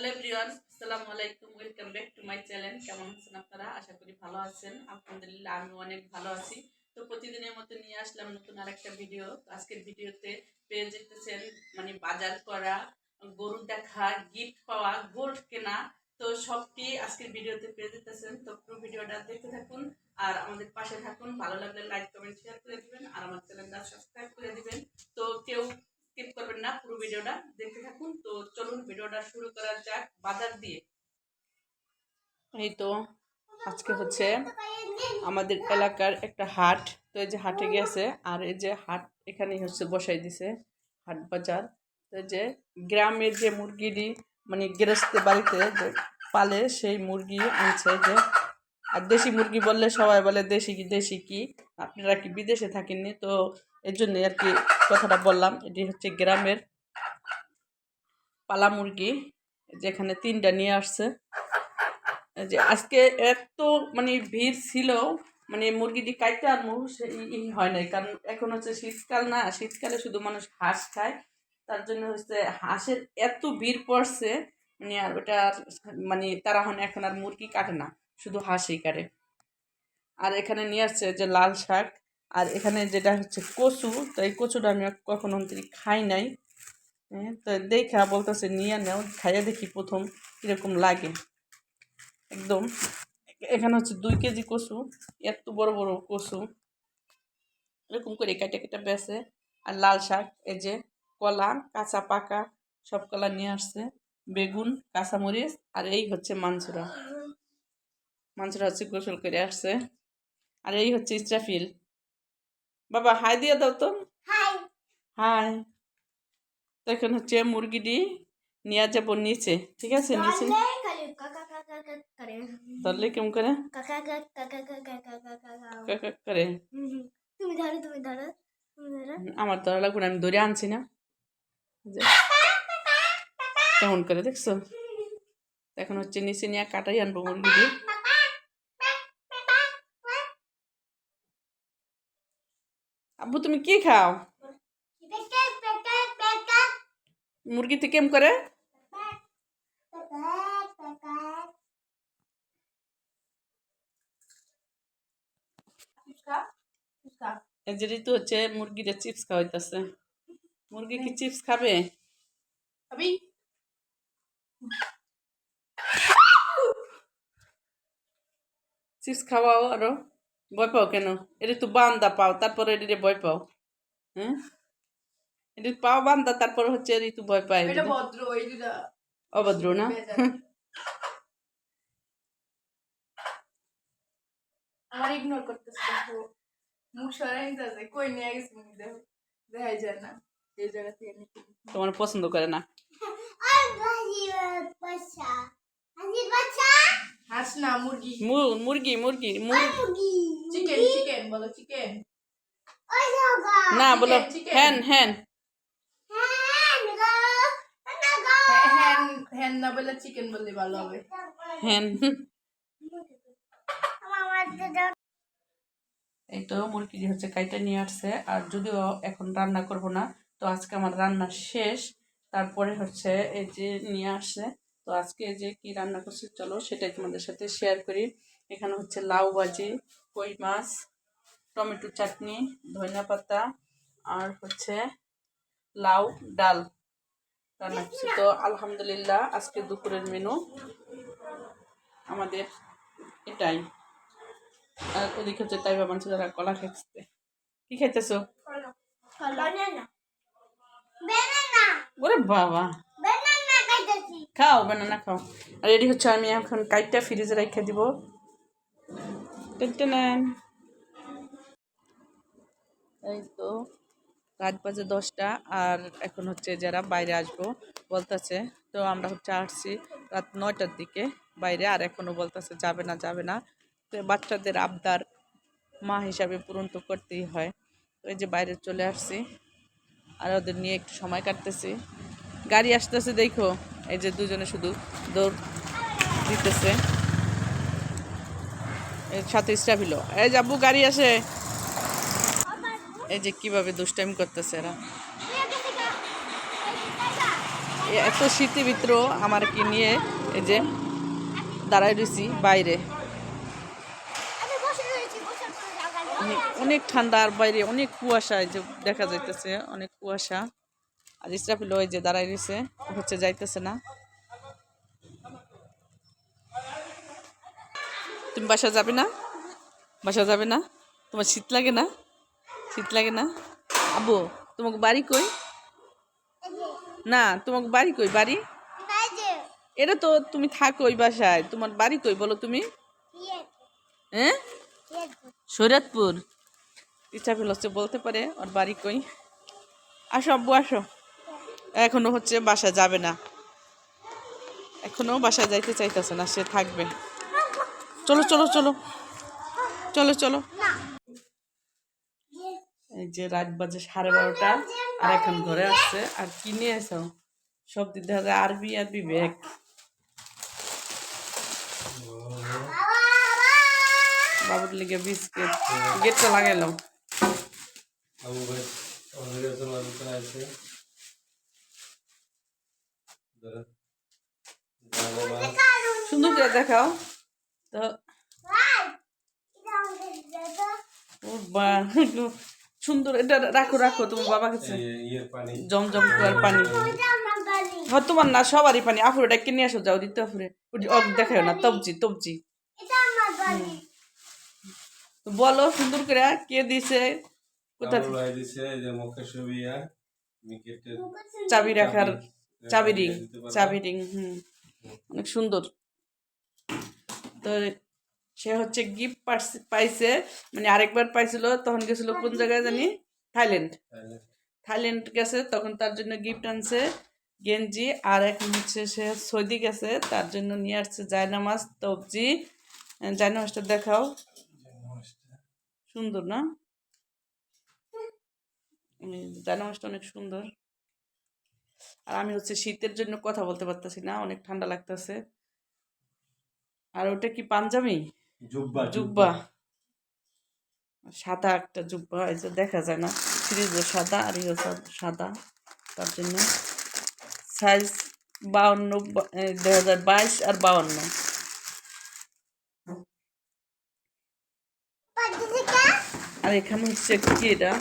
Hello everyone, আসসালামু আলাইকুম, welcome back to my channel. কেমন আছেন আপনারা? আশা করি ভালো আছেন। আলহামদুলিল্লাহ আমি অনেক ভালো আছি। তো প্রতিদিনের মতো নিয়ে আসলাম নতুন আরেকটা ভিডিও। আজকের ভিডিওতে পেয়ে যেতেছেন মানে বাজার করা গরু দেখা গিফট পাওয়া গোল্ড কেনা। তো সবটি আজকের ভিডিওতে পেয়ে যেতেছেন। তো পুরো ভিডিওটা দেখতে থাকুন আর আমাদের পাশে থাকুন। ভালো লাগলে লাইক কমেন্ট শেয়ার করে দিবেন। আর আমার চ্যানেলটা সাবস্ক্রাইব করে দিবেন। তো কেউ স্কিপ করবেন না, পুরো ভিডিওটা দেখতে থাকুন। তো চলুন ভিডিওটা শুরু করা যাক বাজার দিয়ে। এই তো আজকে হচ্ছে আমাদের এলাকার একটা হাট। তো এই যে হাটে গেছে আর এই যে হাট এখানেই হচ্ছে বসাই দিছে, হাট বাজার। তো যে গ্রামের যে মুরগিটি মানে গৃহস্থ বাড়িতে যে পালে, সেই মুরগি আনছে যে, আর দেশি মুরগি বললে সবাই বলে দেশি কি দেশি কি? আপনারা কি বিদেশে থাকেননি? তো এর জন্য আর কি কথাটা বললাম, এটি হচ্ছে গ্রামের পালা মুরগি, যেখানে তিনটা নিয়ে আসছে। যে আজকে এত মানে ভিড় ছিল মানে মুরগিটি কাটতে সেই ই হয় নাই। কারণ এখন হচ্ছে শীতকাল না, শীতকালে শুধু মানুষ হাঁস খায়। তার জন্য হচ্ছে হাঁসের এত ভিড় পড়ছে মানে আর ওটা আর মানে তারা এখন এখন আর মুরগি কাটে না, শুধু হাঁসই কাটে। আর এখানে নিয়ে আসছে যে লাল শাক। আর এখানে যেটা হচ্ছে কচু তো এই কচুটা আমি কখনো অন্তরি খাই নাই। হ্যাঁ, তো দেখা বলতেছে নিয়ে নেও খাইয়া দেখি প্রথম কীরকম লাগে। একদম। এখানে হচ্ছে দুই কেজি কচু এত বড় বড় কচু। এরকম করে কেটে কেটে বেছে আর লাল শাক এই যে কলা কাঁচা পাকা সব কলা নিয়ে আসছে বেগুন কাঁচামরিচ আর এই হচ্ছে মাংসরা মাংসরা হচ্ছে গোসল করে আসছে। আর এই হচ্ছে ইস্রাফিল বাবা হাই দিয়ে দাও তো হাই তো এখন হচ্ছে মুরগিটি নিয়ে যাব নিচে ঠিক আছে নিচে ধরলে কেমন করে করে তুমি ধরো তুমি ধরো আমার ধরা লাগবে না, আমি ধরে আনছি না কেমন করে দেখছ এখন হচ্ছে নিচে নিয়ে কাটাই আনব মুরগিটি আব্বু, তুমি কি খাও? মুরগিতে কেম করে? এই যে ঋতু হচ্ছে মুরগিটা চিপস খাওয়াইতেছে। মুরগি কি চিপস খাবে? চিপস খাওয়াও আরও। ভয় পাও কেন? এটা তো বান্দা পাও তারপরে এটিতে ভয় পাও হ্যাঁ? এটি পাও বান্দা তারপরে হচ্ছে ঋতু ভয় পায় এটা ভদ্র ওই দুটা অভদ্র না? আমার ইগনোর করতেছে দেখো। মুখ সরাই নিতেছে কই নিয়ে গেছে মুখ দেখো। দেখাই যায় না এই জায়গা থেকে তোমার পছন্দ করে না? হাঁস না মুরগি মুরগি মুরগি। মুরগি চিকেন চিকেন বলো চিকেন না বলো. হ্যান হ্যান হ্যান হ্যান না বলে চিকেন বললে ভালো হবে। হ্যান এই তো মুরগি হচ্ছে কাইটা নিয়ে আসছে আর যদিও এখন রান্না করব না তো আজকে আমার রান্না শেষ তারপরে হচ্ছে এই যে নিয়ে আসছে। তো আজকে যে কি রান্না করছি চলো সেটাই তোমাদের সাথে শেয়ার করি। এখানে হচ্ছে লাউ ভাজি কই মাছ টমেটো চাটনি ধনিয়া পাতা আর হচ্ছে লাউ ডাল রান্না করছি। তো আলহামদুলিল্লাহ আজকে দুপুরের মেনু আমাদের এটাই। আর ওদিকে হচ্ছে তাই বাবা যারা কলা খেতে কি খেতেছো ওরে বাবা! খাও বানানা খাও। আর এটি হচ্ছে, আমি এখন কাইটটা ফ্রিজে রেখে দিব। টেনটেনেন। এই তো, রাত বাজে দশটা, আর এখন হচ্ছে যারা বাইরে আসব, বলতেছে, তো আমরা হচ্ছে আসছি রাত নয়টার দিকে বাইরে, আর এখনও বলতেছে যাবে না যাবে না। তো বাচ্চাদের আবদার মা হিসাবে পূরণ তো করতেই হয়। তো এই যে বাইরে চলে আসছি, আর ওদের নিয়ে একটু সময় কাটতেছি। গাড়ি আসতেছে, দেখো। এই যে দুজনে শুধু দৌড় দিতেছে। এর সাথে স্টাফিল এই যাবু গাড়ি আসে। এই যে কীভাবে দুষ্টাইম করতেছে এরা। এত শীতের ভিতরেও আমার কি নিয়ে এই যে দাঁড়াই রয়েছি বাইরে। অনেক ঠান্ডা আর বাইরে অনেক কুয়াশা, এই যে দেখা যাইতেছে অনেক কুয়াশা। আর ইসরাফিল ওই যে দাঁড়াই রয়েছে, হচ্ছে যাইতেছে না। তুমি বাসা যাবে না? বাসা যাবে না? তোমার শীত লাগে না? শীত লাগে না? আবু তোমাকে বাড়ি কই? না, তোমাকে বাড়ি কই? বাড়ি? এটা তো তুমি থাকো ওই বাসায়। তোমার বাড়ি কই বলো তুমি? হ্যাঁ? শরীয়তপুর। ইচ্ছা হচ্ছে বলতে পারে, ওর বাড়ি কই? আসো আব্বু, আসো। এখনও হচ্ছে বাসা যাবে না। এখনও বাসায় যাইতে চাইতেছে না, সে থাকবে। চলো চলো চলো। চলো চলো। এই যে রাত বাজে সাড়ে বারোটা, আর এখন ঘরে আসছে। আর কি নিয়ে এসো সব দেখা যায় আরবি আর বিবেক। বাবুর লিগে বিস্কিট। গেটটা লাগাইলাম আবু ভাই আমাদের কাছে ভিতরে আছে ধরো যাব মা সুন্দর করে দেখাও। তো সুন্দর এটা রাখো রাখো তোমার বাবা কাছে পানি। জমজম কুয়ার পানি। হ্যাঁ তোমার না সবারই পানি। আফুর এটা কিনে আসো যাও দিতে আফুরে দেখাও না তবজি তবজি। এটা তো বলো সুন্দর করে কে দিছে? কোথা আবু দিছে যে মুখে ছবিয়া চাবি রাখার চাবি। রিং চাবি রিং হুম। অনেক সুন্দর। তো সে হচ্ছে গিফট পাইছে মানে আরেকবার পাইছিল তখন গেছিল কোন জায়গায় জানি? থাইল্যান্ড। থাইল্যান্ড। গেছে তখন তার জন্য গিফট আনছে গেঞ্জি আর এখন হচ্ছে সে সৌদি গেছে তার জন্য নিয়ে আসছে জায়নামাজ তবজি। জায়নামাজটা দেখাও। সুন্দর না? জায়নামাজটা অনেক সুন্দর। আর আমি হচ্ছে শীতের জন্য কথা বলতে পারতেছি না অনেক ঠান্ডা লাগতেছে। আর ওটা কি পাঞ্জাবি? জুব্বা জুব্বা। সাদা একটা জুব্বা এই যে দেখা যায় না। ফ্রিজও সাদা আর ইয়ে সাদা। তার জন্য সাইজ বাউন্ন দুই হাজার বাইশ আর বাউন্ন। আর এখানে হচ্ছে কি এটা?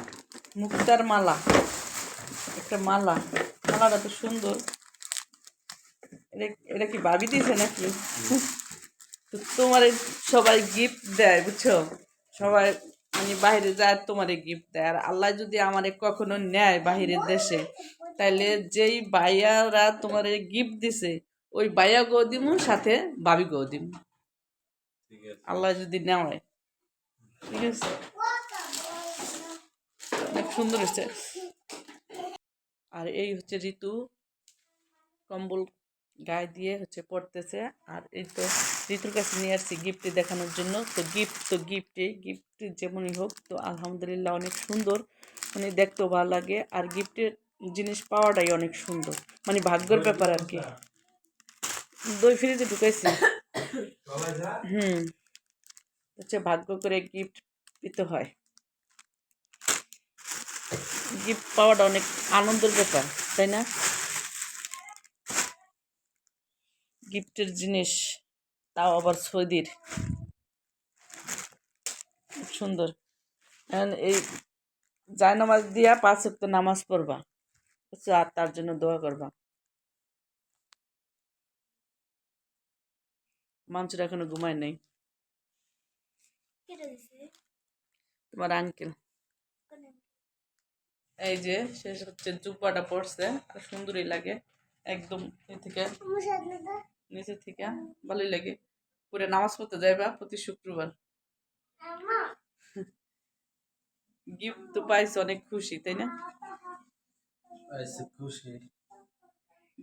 মুক্তার মালা। একটা মালা। মালাটা তো সুন্দর। এটা এটা কি ভাবি দিয়েছে নাকি? তো তোমার সবাই গিফট দেয় বুঝছ? সবাই মানে বাইরে যায় তোমারে গিফট দেয়। আর আল্লাহ যদি আমারে কখনো নেয় বাহিরের দেশে তাইলে যেই বাইয়ারা তোমারে গিফট দিছে ওই বাইয়া গো দিমু সাথে বাবি গো দিমু। ঠিক আল্লাহ যদি নেওয়ায়। ঠিক আছে? অনেক সুন্দর হচ্ছে আর এই হচ্ছে ঋতু কম্বল গায়ে দিয়ে হচ্ছে পড়তেছে আর এই তো ঋতুর কাছে নিয়ে আসছি গিফটে দেখানোর জন্য। তো গিফট তো গিফটে গিফট যেমনই হোক তো আলহামদুলিল্লাহ অনেক সুন্দর। মানে দেখতেও ভালো লাগে। আর গিফটের জিনিস পাওয়াটাই অনেক সুন্দর। মানে ভাগ্যের ব্যাপার আর কি। দই ফ্রিজে ঢুকাইছি। হুম। হচ্ছে ভাগ্য করে গিফট দিতে হয়। গিফট পাওয়াটা অনেক আনন্দের ব্যাপার তাই না? গিফটের জিনিস তাও আবার সৌদির খুব সুন্দর। এই নামাজ দিয়া পাঁচ ওয়াক্ত নামাজ পড়বা? আর তার জন্য দোয়া করবা। মানুষের এখনও ঘুমায় নাই। তোমার আঙ্কেল এই যে শেষ হচ্ছে জুব্বাটা পড়ছে আর সুন্দরই লাগে। একদম এ থেকে। নিচে থেকে ভালোই লাগে। পুরো নামাজ পড়তে যাইবা প্রতি শুক্রবার। গিফট তো পাইছে অনেক খুশি তাই না? আইসে খুশি।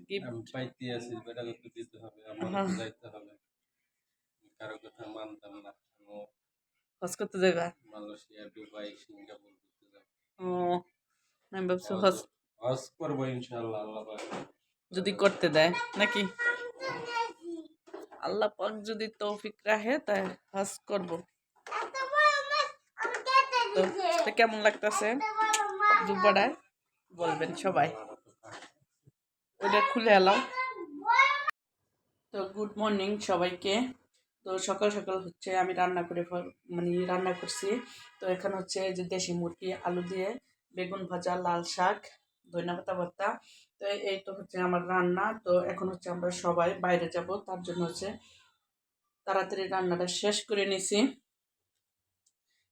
গিফট পাইতে আছি বেটাকে তো দিতে হবে আমার হ্যাঁ। যাইতে হবে। কারও কথা মানতাম না হজ করতে যাইবা? মালয়েশিয়া দুবাই সিঙ্গাপুর ঘুরতে যাব ও আমি ভাবছি হজ হজ করব ইনশাল্লাহ আল্লাহ পাক। যদি করতে দেয় নাকি? আল্লাহ পাক যদি তৌফিক রাখে তাই হজ করব। তো কেমন লাগতেছে? জুব্বাটায় বলবেন সবাই। ওটা খুলে এলাম। তো গুড মর্নিং সবাইকে। তো সকাল সকাল হচ্ছে আমি রান্না করে মানে রান্না করছি। তো এখানে হচ্ছে যে দেশি মুরগি, আলু দিয়ে বেগুন ভাজা, লাল শাক ধনিয়া পাতা ভর্তা তো এই- এই তো হচ্ছে আমার রান্না। তো এখন হচ্ছে আমরা সবাই বাইরে যাব। তার জন্য হচ্ছে তাড়াতাড়ি রান্নাটা শেষ করে নিছি।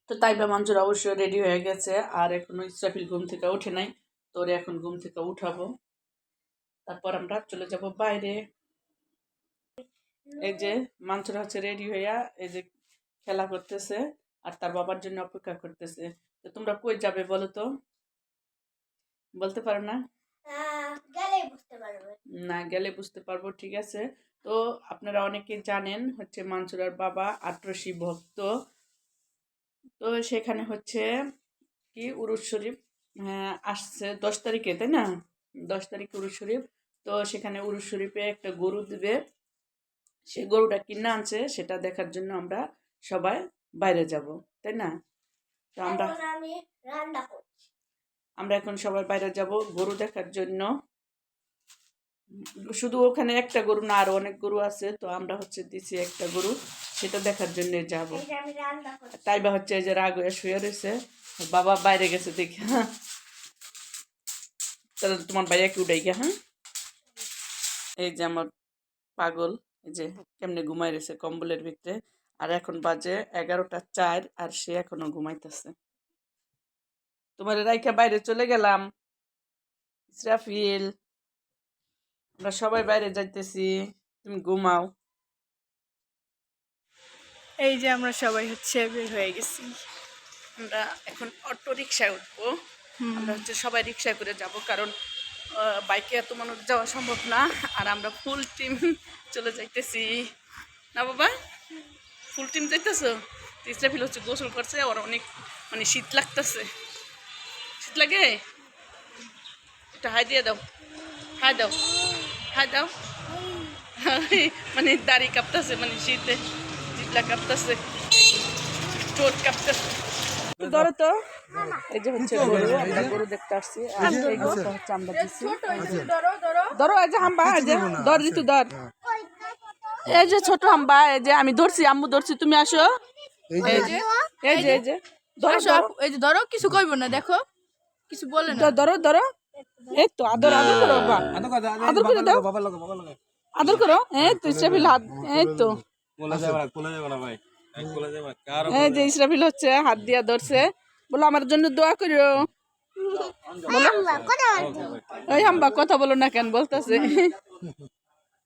তো তাইবা মঞ্জুর অবশ্যই রেডি হয়ে গেছে। আর এখনও ইসরাফিল ঘুম থেকে উঠে নাই। তো ওরে এখন ঘুম থেকে উঠাবো। তারপর আমরা চলে যাব বাইরে। এই যে মঞ্জুর হচ্ছে রেডি হইয়া এই যে খেলা করতেছে। আর তার বাবার জন্য অপেক্ষা করতেছে। তো তোমরা কই যাবে বলো তো? বলতে পারো না? না গেলে বুঝতে পারব। ঠিক আছে। তো আপনারা অনেকে জানেন হচ্ছে মানসুরার বাবা আট্রসি ভক্ত। তো সেখানে হচ্ছে কি উরুস শরীফ হ্যাঁ, আসছে দশ তারিখে তাই না? দশ তারিখে উরুস শরীফ। তো সেখানে উরুস শরীফে একটা গরু দিবে। সে গরুটা কিনে আনছে সেটা দেখার জন্য আমরা সবাই বাইরে যাব তাই না? তো আমরা এখন আমি রান্না করছি আমরা এখন সবাই বাইরে যাব গরু দেখার জন্য। শুধু ওখানে একটা গরু না আরও অনেক গরু আছে তো আমরা হচ্ছে দিছি একটা গরু সেটা দেখার জন্য যাব। তাই বা হচ্ছে এই যে রাগ হয়ে শুয়ে রয়েছে। বাবা বাইরে গেছে দেখি হ্যাঁ। তাহলে তোমার বাইরে কি উঠাই গিয়া হ্যাঁ। এই যে আমার পাগল এই যে কেমনে ঘুমাই রয়েছে কম্বলের ভিতরে। আর এখন বাজে এগারোটা চার আর সে এখনও ঘুমাইতেছে। তোমার রাইখা বাইরে চলে গেলাম। ইসরাফিল আমরা সবাই বাইরে যাইতেছি। তুমি ঘুমাও। এই যে আমরা সবাই হচ্ছে বের হয়ে গেছি। আমরা এখন অটো রিক্সায় উঠবো। আমরা হচ্ছে সবাই রিক্সায় করে যাব কারণ বাইকে এত মানুষ যাওয়া সম্ভব না। আর আমরা ফুল টিম চলে যাইতেছি। না বাবা? Full team যাইতেছো? ইসরাফিল হচ্ছে গোসল করছে। ওর অনেক মানে শীত লাগতেছে। শীত লাগে? একটু হাই দিয়ে দাও। হাই দাও। হাই দাও। মানে দাড়ি কাঁপতেছে মানে শীতে জিতলা কাঁপতেছে। ঠোঁট কাঁপতেছে। ধরো তো। এই যে হচ্ছে গরু আমরা গরু দেখতে আসছি। আর এই গরুটা হচ্ছে আমরা দিচ্ছি ধরো ধরো ধরো এই যে হাম্বা এই যে ধর ঋতু ধর। এই যে ছোট হাম্বা এই যে আমি ধরছি আম্মু ধরছি তুমি আসো। এই যে এই যে এই যে ধরো। এই যে ধরো কিছু কইব না দেখো। কিছু বলে না। ধরো, ধরো। এই তো আদর আদর করো বাবা। আদর করে দাও। আদর করো। এই তো ইসরাফিল হাত এই তো। কোলা যাবে না কোলা যাবে না ভাই। ভাই কোলা যাবে না। কার এই যে ইসরাফিল হচ্ছে হাত দিয়া ধরছে। বলো আমার জন্য দোয়া করিও। ওই হাম্বা কথা বলো। না কেন বলতেছে।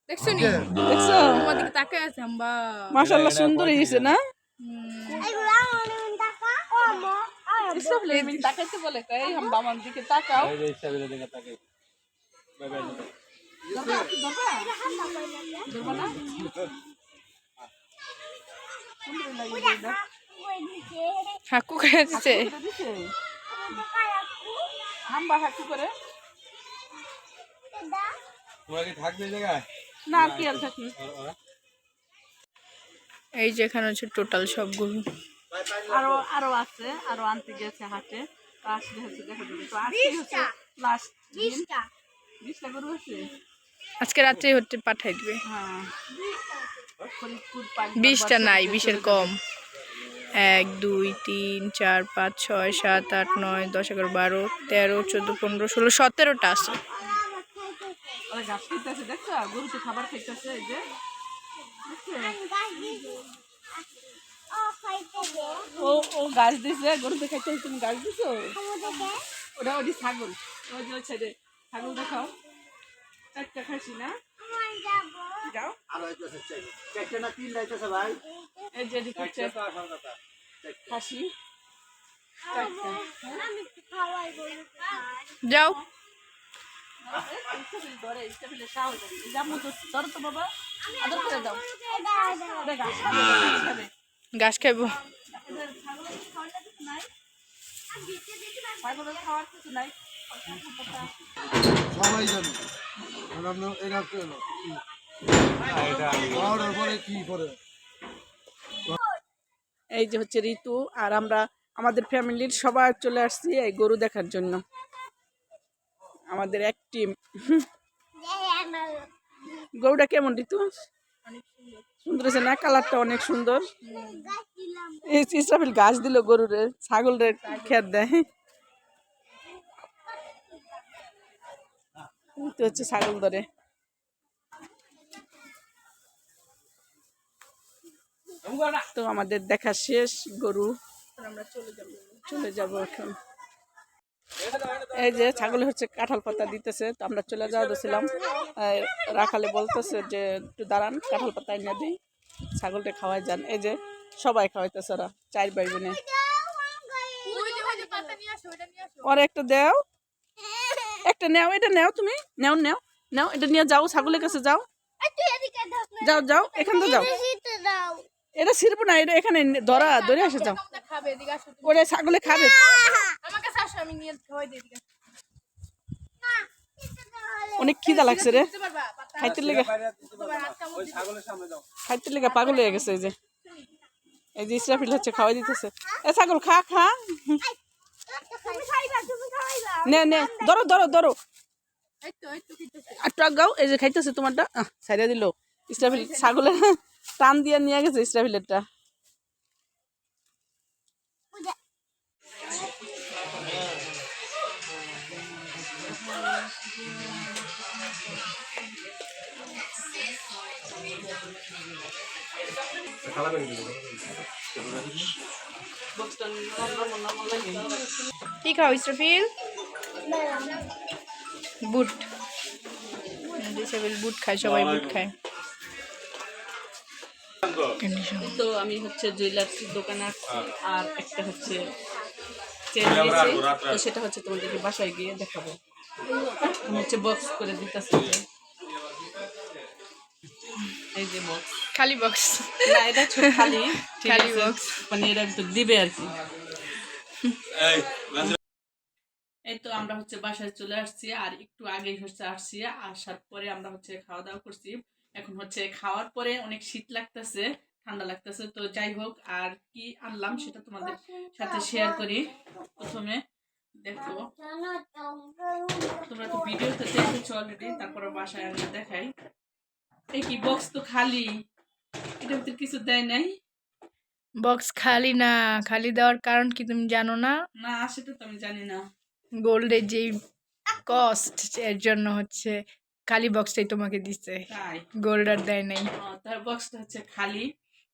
দেখছ নি? দেখছ? আমার দিকে তাকায় আছে আম্বা মাশাল্লাহ সুন্দর হয়েছে না? এই তাকাইতে বলে দিকে তাকাও। করে হাকু দিছে। হাম্বা করে। না কি আর থাকি এই যে এখানে হচ্ছে টোটাল সব গরু আরও আরও আছে আরও আনতে গেছে হাটে। তো আসলে হচ্ছে দেখা যাবে। তো আজকে হচ্ছে লাস্ট বিশটা। বিশটা গরু আছে? আজকে রাত্রে হচ্ছে পাঠাই দিবে। হ্যাঁ। বিশটা নাই বিশের কম। এক দুই তিন চার পাঁচ ছয় সাত আট নয় দশ এগারো বারো তেরো চোদ্দ পনেরো ষোলো সতেরোটা আছে। খাবার খাইতেছে এই যে। দেখছ? গাছ দিছি ও ও ও গাছ দিছে গরুতে খাইতে তুমি গাছ দিছো? ওটা ওটি ছাগল। ওই যে রে ছাগল দেখাও। চারটা খাসি না? যাও। এই যে খাসি চারটা আমি একটু। খাওয়াই বলি যাও ধরে স্টেফিলে সাহস আছে জামু তো ধরো তো বাবা আদর করে দাও। ঘাস খাইবো। এই যে হচ্ছে ঋতু, আর আমরা আমাদের ফ্যামিলির সবাই চলে আসছি এই গরু দেখার জন্য। আমাদের এক টিম গরুটা কেমন ঋতু? সুন্দর হয়েছে, না? কালারটা অনেক সুন্দর। ইসরাফিল গাছ দিল গরুরে, ছাগলের খেত দেয়। তো হচ্ছে ছাগল ধরে। তো আমাদের দেখা শেষ, গরু। আমরা চলে যাব এখন। এই যে ছাগলে হচ্ছে কাঁঠাল পাতা দিতেছে, তো আমরা চলে যাওয়া দিয়েছিলাম রাখালে বলতেছে যে, একটু দাঁড়ান, কাঁঠাল পাতা এনে দিই, ছাগলটা খাওয়াই যান। এই যে সবাই খাওয়াইতেছে ওরা, চার ভাই বোনে। ওর একটা দেও। একটা নেও, এটা নেও তুমি, নেও নেও নেও, এটা নিয়ে যাও, ছাগলের কাছে যাও। যাও যাও, এখান থেকে যাও। এটা ছিড়বো না, এটা এখানে ধরা, ধরে আসে, যাও। ওরে ছাগলে খাবে। আমি নিয়ে খাওয়াই দিই অনেক খিদা লাগছে রে। খাইতে লেগে খাইতে লেগে পাগল হয়ে গেছে এই যে। এই যে ইসরাফিল হচ্ছে খাওয়াই দিতেছে। এ ছাগল খা খা। নে নে ধরো ধরো ধরো। আর টক গাও এই যে খাইতেছে তোমারটা। সাইডা দিল। ইসরাফিল ছাগলের টান দিয়ে নিয়ে গেছে ইসরাফিলেরটা। কি খাও ইসরাফিল? বুট। ইসরাফিল বুট খায় সবাই বুট খায়। তো আমি হচ্ছে জুয়েলার্সির দোকানে আসছি আর একটা হচ্ছে তো সেটা হচ্ছে তোমাদেরকে বাসায় গিয়ে দেখাবো। হচ্ছে বক্স করে দিতেছি। এই যে বক্স খালি বক্স না এটা ছোট খালি? মানে দিবে আর কি। এই তো আমরা হচ্ছে বাসায় চলে আসছি আর একটু আগেই হচ্ছে আসছি আসার পরে আমরা হচ্ছে খাওয়া দাওয়া করছি। এখন হচ্ছে খাওয়ার পরে অনেক শীত লাগতেছে ঠান্ডা লাগতেছে তো যাই হোক আর কি আনলাম সেটা তোমাদের সাথে শেয়ার করি। প্রথমে দেখো তোমরা তো ভিডিওতে দেখেছ অলরেডি তারপরে বাসায় আমি দেখাই। কি বক্স তো খালি? এটার ভিতরে কিছু দেয় নাই? বক্স খালি না খালি দেওয়ার কারণ কি তুমি জানো না? না সেটা তো আমি জানি না। গোল্ডের যে কস্ট এর জন্য হচ্ছে খালি বক্সটাই তোমাকে দিচ্ছে তাই? গোল্ড আর দেয় নাই। তার বক্সটা হচ্ছে খালি।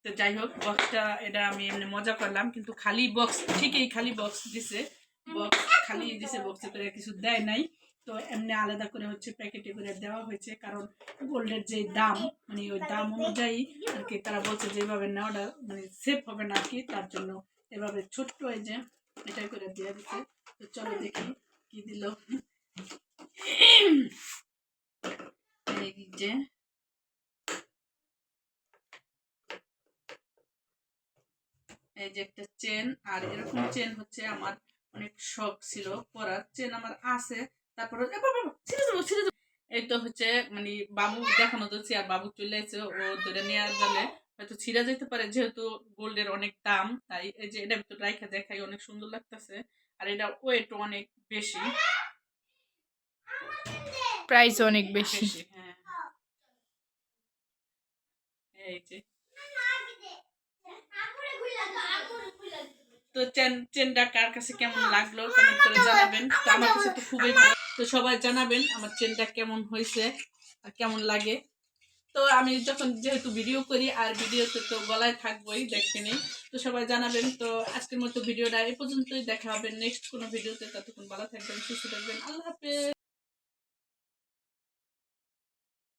তো যাই হোক বক্সটা এটা আমি এমনি মজা করলাম কিন্তু খালি বক্স ঠিকই খালি বক্স দিছে। বক্স খালি দিছে বক্সে করে কিছু দেয় নাই। তো এমনি আলাদা করে হচ্ছে প্যাকেটে করে দেওয়া হয়েছে, কারণ গোল্ডের যে দাম মানে ওই দাম অনুযায়ী আর কি তারা বলছে যে এভাবে নেওয়াটা মানে সেফ হবে না কি, তার জন্য এভাবে ছোট্ট এই যে এটাই করে দিয়ে দিচ্ছে। তো চলো দেখি কি দিল। যে এই যে একটা চেন আর এরকম চেন হচ্ছে আমার অনেক শখ ছিল পরার চেন আমার আছে তারপরে ছিঁড়ে যাব, ছিঁড়ে যাব। এই তো হচ্ছে মানে বাবু দেখানো যাচ্ছে আর বাবু চলে এসে ও ধরে নেওয়ার গেলে হয়তো ছিঁড়া যেতে পারে যেহেতু গোল্ডের অনেক দাম তাই এই যে এটা ভিতর রাইখা দেখাই অনেক সুন্দর লাগতেছে। আর এটা ওয়েট অনেক বেশি। প্রাইস অনেক বেশি হ্যাঁ। এই যে। তো চেন চেনটা কার কাছে কেমন লাগল কমেন্ট করে জানাবেন। তো আমার কাছে তো খুবই ভালো। তো সবাই জানাবেন আমার চেনটা কেমন হয়েছে আর কেমন লাগে। তো আমি যখন যেহেতু ভিডিও করি আর ভিডিওতে তো গলায় থাকবোই দেখবেনি তো সবাই জানাবেন। তো আজকের মতো ভিডিওটা এ পর্যন্তই। দেখা হবে নেক্সট কোনো ভিডিওতে ততক্ষণ ভালো থাকবেন সুস্থ থাকবেন। আল্লাহ হাফেজ।